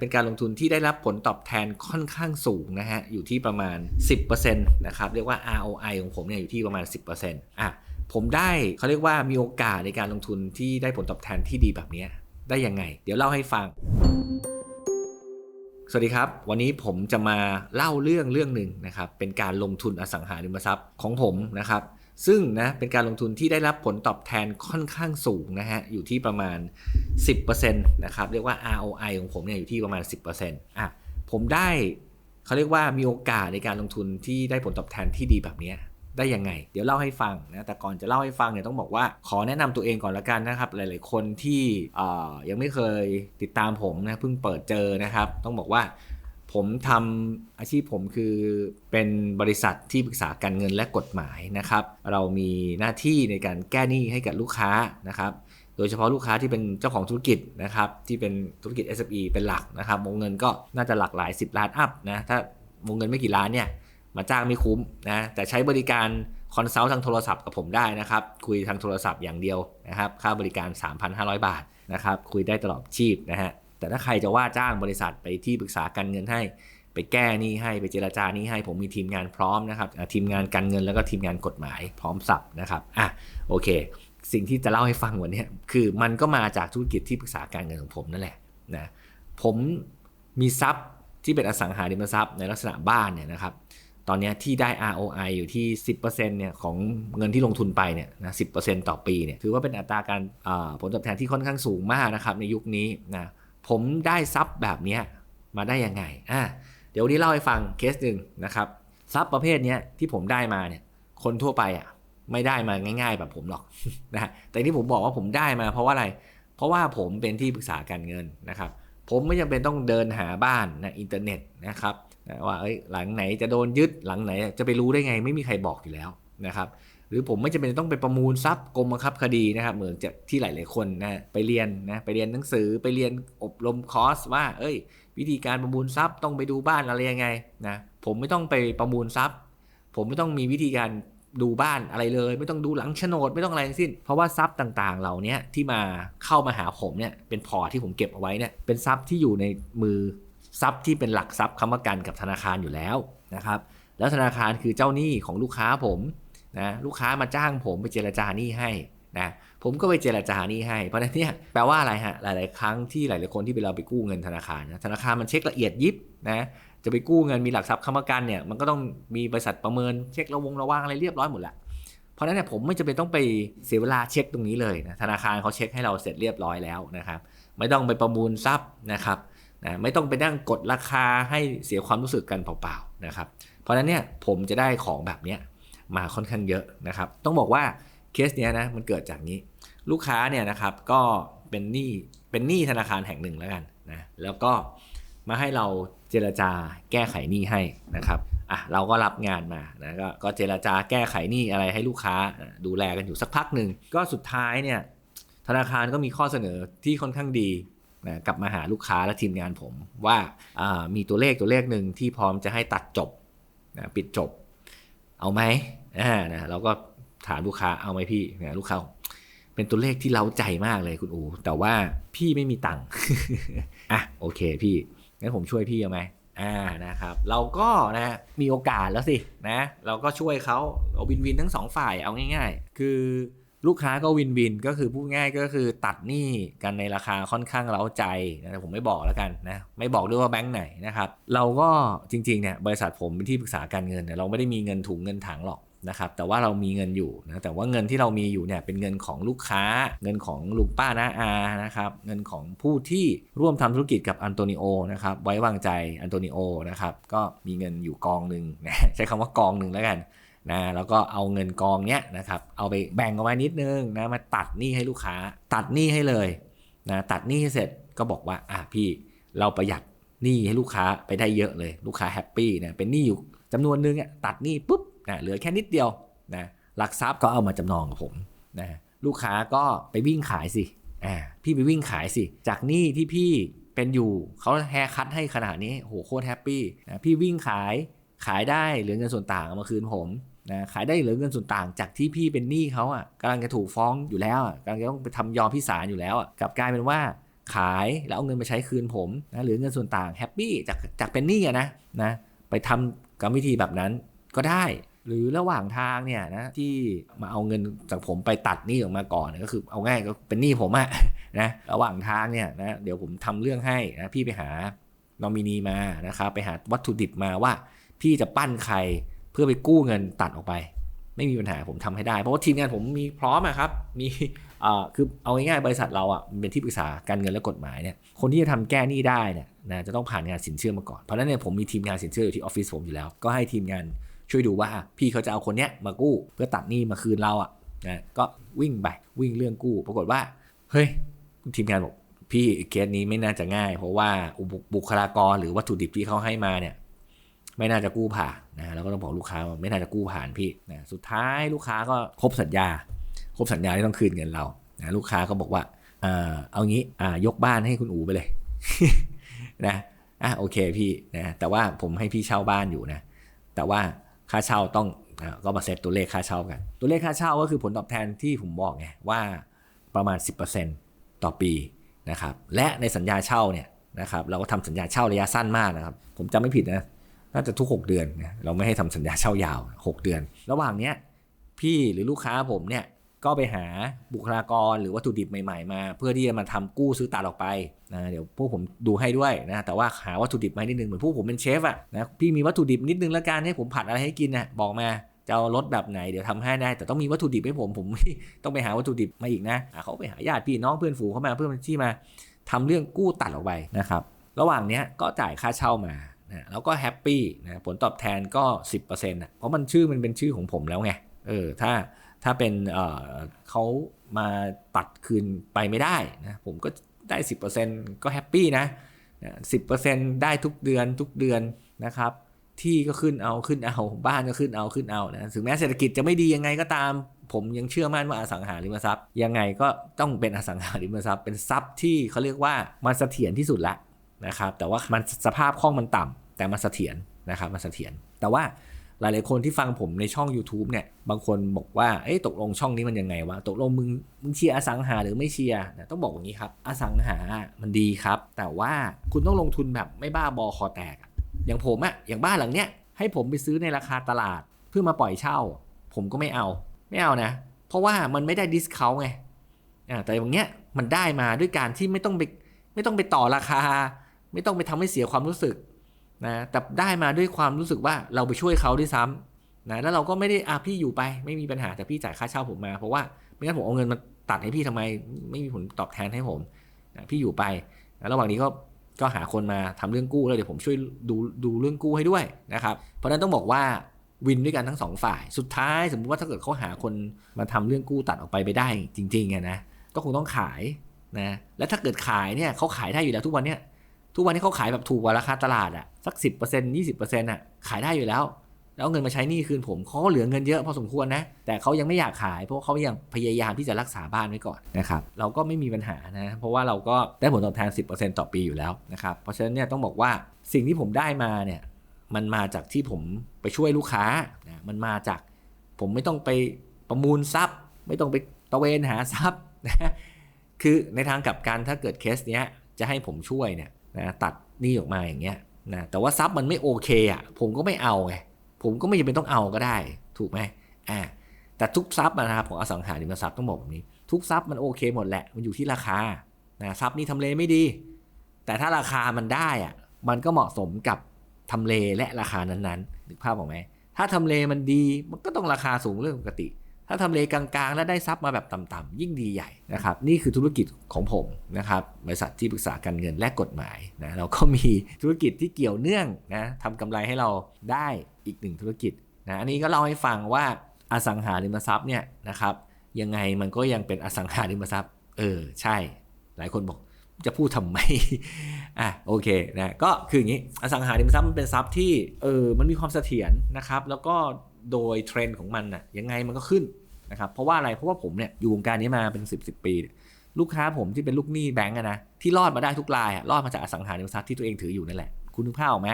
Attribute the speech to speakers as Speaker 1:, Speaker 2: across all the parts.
Speaker 1: เป็นการลงทุนที่ได้รับผลตอบแทนค่อนข้างสูงนะฮะ อยู่ที่ประมาณ 10%นะครับ เรียกว่า ROI ของผมเนี่ยอยู่ที่ประมาณ 10%อะ ผมได้เขาเรียกว่ามีโอกาสในการลงทุนที่ได้ผลตอบแทนที่ดีแบบนี้ได้ยังไง เดี๋ยวเล่าให้ฟัง สวัสดีครับ วันนี้ผมจะมาเล่าเรื่องเรื่องหนึ่งนะครับ เป็นการลงทุนอสังหาริมทรัพย์ของผมนะครับ ซึ่งนะเป็นการลงทุนที่ได้รับผลตอบแทนค่อนข้างสูงนะฮะอยู่ที่ประมาณ 10%นะครับเรียกว่า ROI ของผมเนี่ยอยู่ที่ประมาณ 10%อะผมได้เขาเรียกว่ามีโอกาสในการลงทุนที่ได้ผลตอบแทนที่ดีแบบนี้ได้ยังไง เดี๋ยวเล่าให้ฟังนะแต่ก่อนจะเล่าให้ฟังเนี่ยต้องบอกว่าขอแนะนำตัวเองก่อนละกันนะครับ หลาย ๆ คนที่ยังไม่เคยติดตามผมนะเพิ่งเปิดเจอนะครับ ต้องบอกว่า ผมทำอาชีพผมคือเป็นบริษัทที่ปรึกษาการเงินและกฎหมายนะครับ เรามีหน้าที่ในการแก้หนี้ให้กับลูกค้านะครับ โดยเฉพาะลูกค้าที่เป็นเจ้าของธุรกิจนะครับที่เป็นธุรกิจ SME เป็นหลักนะครับวงเงินก็น่าจะหลักหลาย 10 ล้านอัพนะถ้าวงเงินไม่กี่ล้านเนี่ยมาจ้างไม่คุ้มนะแต่ใช้บริการคอนซัลท์ทางโทรศัพท์กับผมได้นะครับ คุยทางโทรศัพท์อย่างเดียวนะครับ ค่าบริการ 3,500 บาทนะครับ คุยได้ตลอดชีพนะฮะ แต่ถ้าใครจะว่าจ้างบริษัทไปที่ปรึกษาการเงินให้ ไปแก้หนี้ให้ไปเจราจาหนี้ให้ ผมมีทีมงานพร้อมนะครับทีมงานการเงินแล้วก็ทีมงานกฎหมายพร้อมสับนะครับอะโอเค สิ่งที่จะเล่าให้ฟังวันนี้คือมันก็มาจากธุรกิจที่ปรึกษาการเงินของผมนั่นแหละนะผมมีทรัพย์ที่เป็นอสังหาริมทรัพย์ในลักษณะบ้านเนี่ยนะครับตอนนี้ที่ได้ ROI อยู่ที่ 10%เนี่ยของเงินที่ลงทุนไปเนี่ยนะ 10%ต่อปีเนี่ย ถือว่าเป็นอัตราการผลตอบแทนที่ค่อนข้างสูงมากนะครับในยุคนี้นะ ผมได้ทรัพย์แบบนี้มาได้ยังไงอะเดี๋ยววันนี้เล่าให้ฟังเคสหนึ่งนะครับทรัพย์ประเภทนี้ที่ผมได้มาเนี่ยคนทั่วไปอะไม่ได้มาง่าย ๆ แบบผมหรอกนะแต่ที่ผมบอกว่าผมได้มาเพราะว่าอะไร เพราะว่าผมเป็นที่ปรึกษาการเงินนะครับ ผมไม่จำเป็นต้องเดินหาบ้านนะอินเทอร์เน็ตนะครับว่าเอ้ยหลังไหนจะโดนยึดหลังไหนจะไปรู้ได้ไง ไม่มีใครบอกอยู่แล้วนะครับ หรือผมไม่จำเป็นต้องไปประมูลทรัพย์กรมบังคับคดีนะครับ เหมือนจะที่หลาย ๆ คนนะไปเรียนนะไปเรียนหนังสือไปเรียนอบรมคอร์สว่า เอ้ย วิธีการประมูลทรัพย์ต้องไปดูบ้านอะไรยังไงนะผมไม่ต้องไปประมูลทรัพย์ ผมไม่ต้องมีวิธีการดูบ้านอะไรเลย ไม่ต้องดูหลังโฉนดไม่ต้องอะไรทั้งสิ้น เพราะว่าทรัพย์ต่างๆ เหล่านี้ที่มาเข้ามาหาผมเนี่ยเป็นพอที่ผมเก็บเอาไว้เนี่ยเป็นทรัพย์ที่อยู่ในมือทรัพย์ที่เป็นหลักทรัพย์ค้ำประกันกับธนาคารอยู่แล้วนะครับแล้วธนาคารคือเจ้าหนี้ของลูกค้าผม นะลูกค้ามาจ้างผมไปเจรจาหนี้ให้นะผมก็ไปเจรจาหนี้ให้ เพราะนั้นเนี่ยแปลว่าอะไรฮะ หลาย ๆ ครั้งที่หลาย ๆ คนที่ไปเราไปกู้เงินธนาคารนะธนาคารมันเช็คละเอียดยิบนะจะไปกู้เงินมีหลักทรัพย์ค้ำประกันเนี่ยมันก็ต้องมีบริษัทประเมินเช็คระวงระว่างอะไรเรียบร้อยหมดละเพราะนั้นเนี่ยผมไม่จำเป็นต้องไปเสียเวลาเช็คตรงนี้เลยนะธนาคารเขาเช็คให้เราเสร็จเรียบร้อยแล้วนะครับ ไม่ต้องไปประมูลทรัพย์นะครับนะไม่ต้องไปนั่งกดราคาให้เสียความรู้สึกกันเปล่า ๆ นะครับ เพราะฉะนั้นเนี่ยผมจะได้ของแบบเนี้ย มาค่อนข้างเยอะนะครับ ต้องบอกว่าเคสเนี้ยนะมันเกิดจากนี้ ลูกค้าเนี่ยนะครับก็เป็นหนี้เป็นหนี้ธนาคารแห่งหนึ่งแล้วกันนะแล้วก็มาให้เราเจรจาแก้ไขหนี้ให้นะครับอะเราก็รับงานมานะก็ก็เจรจาแก้ไขหนี้อะไรให้ลูกค้าดูแลกันอยู่สักพักหนึ่งก็สุดท้ายเนี่ยธนาคารก็มีข้อเสนอที่ค่อนข้างดีนะกลับมาหาลูกค้าและทีมงานผมว่าอ่ามีตัวเลขตัวเลขหนึ่งที่พร้อมจะให้ตัดจบนะปิดจบ เอาไหมอ่านะเราก็ถามลูกค้าเอาไหมพี่นะลูกค้าเป็นตัวเลขที่เล้าใจมากเลยคุณอู แต่ว่าพี่ไม่มีตังค์อะโอเคพี่งั้นผมช่วยพี่เอาไหมอ่านะครับ เราก็นะมีโอกาสแล้วสินะ เราก็ช่วยเขาเอาวินวินทั้งสองฝ่ายเอาง่าย ๆ คือ ลูกค้าก็วินวินก็คือพูดง่ายก็คือตัดหนี้กันในราคาค่อนข้างเล้าใจนะผมไม่บอกแล้วกันนะไม่บอกด้วยว่าแบงค์ไหนนะครับเราก็จริงๆเนี่ยบริษัทผมเป็นที่ปรึกษาการเงินเนี่ยเราไม่ได้มีเงินถุงเงินถังหรอกนะครับแต่ว่าเรามีเงินอยู่นะแต่ว่าเงินที่เรามีอยู่เนี่ยเป็นเงินของลูกค้า เงินของลุงป้าน้าอานะครับเงินของผู้ที่ร่วมทำธุรกิจกับอันโตนิโอนะครับไว้วางใจอันโตนิโอนะครับก็มีเงินอยู่กองหนึ่งนะใช้คำว่ากองหนึ่งแล้วกัน นะแล้วก็เอาเงินกองเนี้ยนะครับเอาไปแบ่งเอาไว้นิดนึงนะมาตัดหนี้ให้ลูกค้า ตัดหนี้ให้เลยนะตัดหนี้ให้เสร็จก็บอกว่าอะพี่เราประหยัดหนี้ให้ลูกค้าไปได้เยอะเลย ลูกค้าแฮปปี้นะเป็นหนี้อยู่จำนวนนึงอะตัดหนี้ปุ๊บนะเหลือแค่นิดเดียวนะหลักทรัพย์ก็เอามาจำนองกับผมนะลูกค้าก็ไปวิ่งขายสิอ่าพี่ไปวิ่งขายสิ จากหนี้ที่พี่เป็นอยู่เขาแฮคัตให้ขนาดนี้โหโคตรแฮปปี้นะพี่วิ่งขายขายได้เหลือเงินส่วนต่างมาคืนผม นะขายได้เหลือเงินส่วนต่างจากที่พี่เป็นหนี้เขาอะกำลังจะถูกฟ้องอยู่แล้วอะกำลังจะต้องไปทำยอมพิสารอยู่แล้วอะกลับกลายเป็นว่าขายแล้วเอาเงินมาใช้คืนผมนะหรือเงินส่วนต่างแฮปปี้จากจากเป็นหนี้อะนะนะไปทำกรรมวิธีแบบนั้นก็ได้ หรือระหว่างทางเนี่ยนะที่มาเอาเงินจากผมไปตัดหนี้ออกมาก่อนก็คือเอาง่ายก็เป็นหนี้ผมอะนะระหว่างทางเนี่ยนะเดี๋ยวผมทำเรื่องให้นะพี่ไปหานอมินีมานะครับไปหาวัตถุดิบมาว่า พี่จะปั้นใคร พื่อไปกู้เงินตัดออกไป ไม่มีปัญหาผมทำให้ได้ เพราะว่าทีมงานผมมีพร้อมอะครับมีอ่าคือเอาง่ายๆบริษัทเราอะมันเป็นที่ปรึกษาการเงินและกฎหมายเนี่ยคนที่จะทำแก้หนี้ได้เนี่ยนะจะต้องผ่านงานสินเชื่อมาก่อนเพราะนั้นเนี่ยผมมีทีมงานสินเชื่ออยู่ที่ออฟฟิศผมอยู่แล้ว ก็ให้ทีมงานช่วยดูว่าพี่เขาจะเอาคนเนี้ยมากู้ เพื่อตัดหนี้มาคืนเราอะนะก็วิ่งไปวิ่งเรื่องกู้ ปรากฏว่าเฮ้ยทีมงานบอกพี่เคสนี้ไม่น่าจะง่าย เพราะว่าบุคลากรหรือวัตถุดิบที่เขาให้มาเนี่ย ไม่น่าจะกู้ผ่านนะแล้วก็ต้องบอกลูกค้าว่าไม่น่าจะกู้ผ่านพี่นะสุดท้ายลูกค้าก็ครบสัญญา ครบสัญญาที่ต้องคืนเงินเรานะลูกค้าก็บอกว่าอ่าเอางี้อ่ายกบ้านให้คุณอูไปเลยนะอะโอเคพี่นะแต่ว่าผมให้พี่เช่าบ้านอยู่นะแต่ว่าค่าเช่าต้องอก็มาเซตตัวเลขค่าเช่ากัน ตัวเลขค่าเช่าก็คือผลตอบแทนที่ผมบอกไงว่าประมาณ 10%ต่อปีนะครับและในสัญญาเช่าเนี่ยนะครับเราก็ทำสัญญาเช่าระยะสั้นมากนะครับ ผมจำไม่ผิดนะ น่าจะทุก 6 เดือนนะเราไม่ให้ทำสัญญาเช่ายาว 6 เดือน ระหว่างเนี้ยพี่หรือลูกค้าผมเนี่ยก็ไปหาบุคลากรหรือวัตถุดิบใหม่ๆมา เพื่อที่จะมาทำกู้ซื้อตัดออกไปนะเดี๋ยวพวกผมดูให้ด้วยนะแต่ว่าหาวัตถุดิบมาหนิดนึงเหมือนพวกผมเป็นเชฟอะนะพี่มีวัตถุดิบนิดนึงแล้วกันให้ผมผัดอะไรให้กินนะบอกมาจะเอารสแบบไหนเดี๋ยวทำให้ได้ แต่ต้องมีวัตถุดิบให้ผมผมต้องไปหาวัตถุดิบมาอีกนะเขาไปหาญาติพี่น้องเพื่อนฝูงเข้ามาเพื่อที่มาทำเรื่องกู้ตัดออกไปนะครับระหว่างเนี้ยก็จ่ายค่าเช่ามา นะแล้วก็แฮปปี้นะผลตอบแทนก็ 10%นะเพราะมันชื่อมันเป็นชื่อของผมแล้วไงเออถ้าถ้าเป็นเออเขามาตัดคืนไปไม่ได้นะผมก็ได้ 10%ก็แฮปปี้นะสิบเปอร์เซ็นต์ได้ทุกเดือนทุกเดือนนะครับ ที่ก็ขึ้นเอาขึ้นเอาบ้านก็ขึ้นเอาขึ้นเอานะถึงแม้เศรษฐกิจจะไม่ดียังไงก็ตาม ผมยังเชื่อมั่นว่าอสังหาริมทรัพย์ ยังไงก็ต้องเป็นอสังหาริมทรัพย์ เป็นทรัพย์ที่เขาเรียกว่ามันเสถียรที่สุดละ นะครับแต่ว่ามันสภาพคล่องมันต่ำแต่มันเสถียรนะครับมันเสถียรแต่ว่าหลาย ๆ คนที่ฟังผมในช่อง YouTube เนี่ย บางคนบอกว่า เอ๊ะตกลงช่องนี้มันยังไงวะ ตกลงมึง มึงเชียร์อสังหาหรือไม่เชียร์นะต้องบอกอย่างนี้ครับ อสังหา มันดีครับ แต่ว่าคุณต้องลงทุนแบบไม่บ้าบอคอแตก อย่างผมอะอย่างบ้านหลังเนี้ย ให้ผมไปซื้อในราคาตลาด เพื่อมาปล่อยเช่า ผมก็ไม่เอา ไม่เอานะ เพราะว่ามันไม่ได้ดิสคาวไงอ่าแต่อย่างเงี้ย มันได้มาด้วยการที่ไม่ต้องไป ไม่ต้องไปต่อราคา ไม่ต้องไปทำให้เสียความรู้สึกนะแต่ได้มาด้วยความรู้สึกว่าเราไปช่วยเขาด้วยซ้ำนะแล้วเราก็ไม่ได้อะพี่อยู่ไป ไม่มีปัญหาแต่พี่จ่ายค่าเช่าผมมา เพราะว่าไม่งั้นผมเอาเงินมาตัดให้พี่ทำไม ไม่มีผลตอบแทนให้ผมนะพี่อยู่ไปนะระหว่างนี้ก็ก็หาคนมาทำเรื่องกู้แล้วเดี๋ยวผมช่วยดูดูเรื่องกู้ให้ด้วยนะครับเพราะนั้นต้องบอกว่าวินด้วยกันทั้งสองฝ่าย สุดท้ายสมมุติว่าถ้าเกิดเขาหาคนมาทำเรื่องกู้ตัดออกไปไปได้จริงๆไงนะก็คงต้องขายนะและถ้าเกิดขายเนี่ยเขาขายได้อยู่แล้วทุกวันเนี้ย ทุกวันนี้เขาขายแบบถูกกว่าราคาตลาดอะสัก10% 20%อะขายได้อยู่แล้ว แล้วเอาเงินมาใช้หนี้คืนผมเขาก็เหลือเงินเยอะพอสมควรนะ แต่เขายังไม่อยากขายเพราะเขายังพยายามที่จะรักษาบ้านไว้ก่อนนะครับ เราก็ไม่มีปัญหานะ เพราะว่าเราก็ได้ผลตอบแทน 10%ต่อปีอยู่แล้วนะครับ เพราะฉะนั้นเนี่ยต้องบอกว่าสิ่งที่ผมได้มาเนี่ยมันมาจากที่ผมไปช่วยลูกค้านะมันมาจากผมไม่ต้องไปประมูลทรัพย์ ไม่ต้องไปตะเวนหาทรัพย์นะคือในทางกลับกันถ้าเกิดเคสเนี้ยจะให้ผมช่วยเนี่ย นะตัดนี้ออกมาอย่างเงี้ยนะแต่ว่าซับมันไม่โอเคอะผมก็ไม่เอาไงผมก็ไม่จำเป็นต้องเอาก็ได้ ถูกไหมอ่าแต่ทุกซับนะครับของอสังหาริมทรัพย์ต้องบอกแบบนี้ ทุกซับมันโอเคหมดแหละมันอยู่ที่ราคานะซับนี่ทำเลไม่ดี แต่ถ้าราคามันได้อะมันก็เหมาะสมกับทำเลและราคานั้นๆนึกภาพออกไหมถ้าทำเลมันดีมันก็ต้องราคาสูงเรื่องปกติ ถ้าทำเลกลางๆ แล้วได้ซับมาแบบต่ำๆยิ่งดีใหญ่นะครับนี่คือธุรกิจของผมนะครับบริษัทที่ปรึกษาการเงินและกฎหมายนะเราก็มีธุรกิจที่เกี่ยวเนื่องนะทำกำไรให้เราได้อีกหนึ่งธุรกิจนะอันนี้ก็เล่าให้ฟังว่าอสังหาริมทรัพย์เนี่ยนะครับยังไงมันก็ยังเป็นอสังหาริมทรัพย์ เออใช่ หลายคนบอกจะพูดทำไม อะโอเคนะก็คืออย่างนี้อสังหาริมทรัพย์มันเป็นทรัพย์ที่เออมันมีความเสถียรนะครับ แล้วก็ โดยเทรนด์ของมันน่ะยังไงมันก็ขึ้นนะครับเพราะว่าอะไรเพราะว่าผมเนี่ยอยู่วงการนี้มาเป็น 10บสปี ลูกค้าผมที่เป็นลูกหนี้แบงก์อะนะที่รอดมาได้ทุกรายรอดมาจากอสังหาริมทรัพย์ที่ตัวเองถืออยู่นั่นแหละคุณนึกภาพออกไหม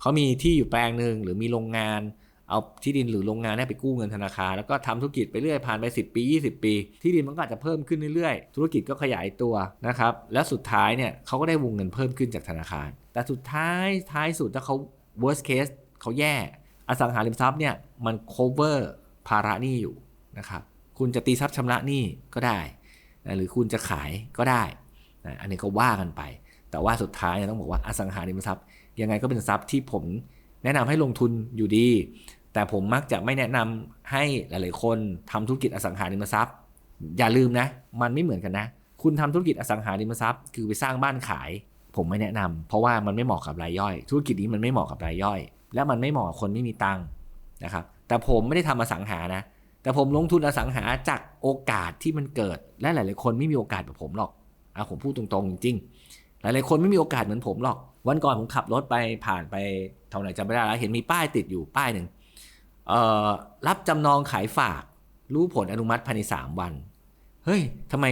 Speaker 1: เขามีที่อยู่แปลงหนึ่งหรือมีโรงงาน เอาที่ดินหรือโรงงานนี่ไปกู้เงินธนาคารแล้วก็ทำธุรกิจไปเรื่อยผ่านไป 10 ปี 20 ปี ที่ดินมันก็อาจจะเพิ่มขึ้นเรื่อยๆ ธุรกิจก็ขยายตัวนะครับแล้วสุดท้ายเนี่ยเขาก็ได้วงเงินเพิ่มขึ้นจากธนาคาร แต่สุดท้ายท้ายสุดถ้าเขา worst case เขาแย่ อสังหาริมทรัพย์เนี่ยมัน cover ภาระหนี้อยู่นะครับ คุณจะตีทรัพย์ชำระหนี้ก็ได้นะหรือคุณจะขายก็ได้นะอันนี้ก็ว่ากันไป แต่ว่าสุดท้ายนะต้องบอกว่าอสังหาริมทรัพย์ ยังไงก็เป็นทรัพย์ที่ผมแนะนำให้ลงทุนอยู่ดี แต่ผมมักจะไม่แนะนำให้หลาย ๆ คนทำธุรกิจอสังหาริมทรัพย์ อย่าลืมนะ มันไม่เหมือนกันนะ คุณทำธุรกิจอสังหาริมทรัพย์ คือไปสร้างบ้านขาย ผมไม่แนะนำเพราะว่ามันไม่เหมาะกับรายย่อย ธุรกิจนี้มันไม่เหมาะกับรายย่อย และมันไม่เหมาะกับคนไม่มีตังค์นะครับ แต่ผมไม่ได้ทำอสังหานะ แต่ผมลงทุนอสังหาจากโอกาสที่มันเกิด และหลายๆคนไม่มีโอกาสแบบผมหรอกอะผมพูดตรงๆจริงๆหลายๆคนไม่มีโอกาสเหมือนผมหรอก วันก่อนผมขับรถไปผ่านไปเท่าไหร่จำไม่ได้แล้วเห็นมีป้ายติดอยู่ป้ายหนึ่งรับจำนองขายฝาก รู้ผลอนุมัติภายใน 3 วัน เฮ้ยทำไม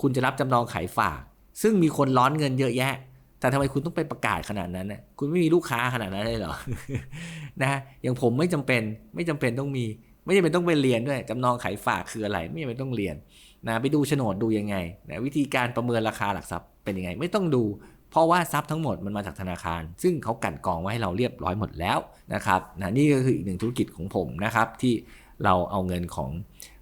Speaker 1: คุณจะรับจำนองขายฝาก ซึ่งมีคนร้อนเงินเยอะแยะ แต่ทำไมคุณต้องไปประกาศขนาดนั้นน่ะคุณไม่มีลูกค้าขนาดนั้นเลยเหรอนะอย่างผมไม่จำเป็นไม่จำเป็นต้องมี ไม่จำเป็นต้องไปเรียนด้วยจำนองขายฝากคืออะไร ไม่จำเป็นต้องเรียนนะไปดูโฉนดดูยังไงนะวิธีการประเมินราคาหลักทรัพย์เป็นยังไง ไม่ต้องดู เพราะว่าทรัพย์ทั้งหมดมันมาจากธนาคาร ซึ่งเขากันกองไว้ให้เราเรียบร้อยหมดแล้วนะครับนะนี่ก็คืออีกหนึ่งธุรกิจของผมนะครับที่เราเอาเงินของ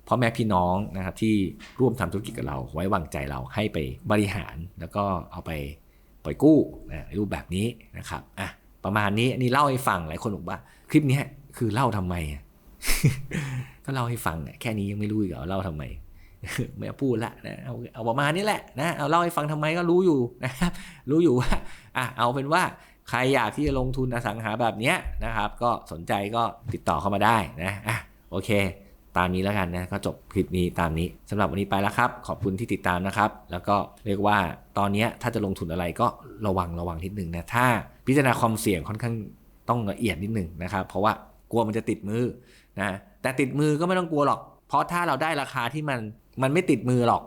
Speaker 1: พ่อแม่พี่น้องนะครับที่ร่วมทำธุรกิจกับเราไว้วางใจเราให้ไปบริหารแล้วก็เอาไป ปล่อยกู้นะรูปแบบนี้นะครับอะประมาณนี้อันนี้เล่าให้ฟังหลายคนบอกว่า คลิปนี้คือเล่าทำไมก็เล่าให้ฟังแค่นี้ยังไม่รู้อีกเหรอเล่าทำไมไม่เอาพูดละนะเอาเอาประมาณนี้แหละนะเอาเล่าให้ฟังทำไมก็รู้อยู่นะครับรู้อยู่ว่าอะเอาเป็นว่าใครอยากที่จะลงทุนอสังหาแบบเนี้ยนะครับ ก็สนใจก็ติดต่อเข้ามาได้นะอะโอเค ตามนี้แล้วกันนะก็จบคลิปนี้ตามนี้สำหรับวันนี้ไปแล้วครับ ขอบคุณที่ติดตามนะครับ แล้วก็เรียกว่าตอนนี้ถ้าจะลงทุนอะไรก็ระวังระวังนิดนึงนะถ้าพิจารณาความเสี่ยงค่อนข้างต้องละเอียดนิดนึงนะครับ เพราะว่ากลัวมันจะติดมือนะแต่ติดมือก็ไม่ต้องกลัวหรอก เพราะถ้าเราได้ราคาที่มันมันไม่ติดมือหรอก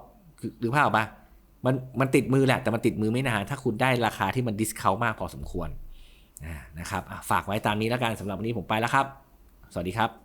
Speaker 1: หรือเปล่าปะมันมันติดมือแหละแต่มันติดมือไม่นานถ้าคุณได้ราคาที่มันดิสคาวมากพอสมควรนะครับฝากไว้ตามนี้แล้วกันสำหรับวันนี้ผมไปแล้วครับ สวัสดีครับ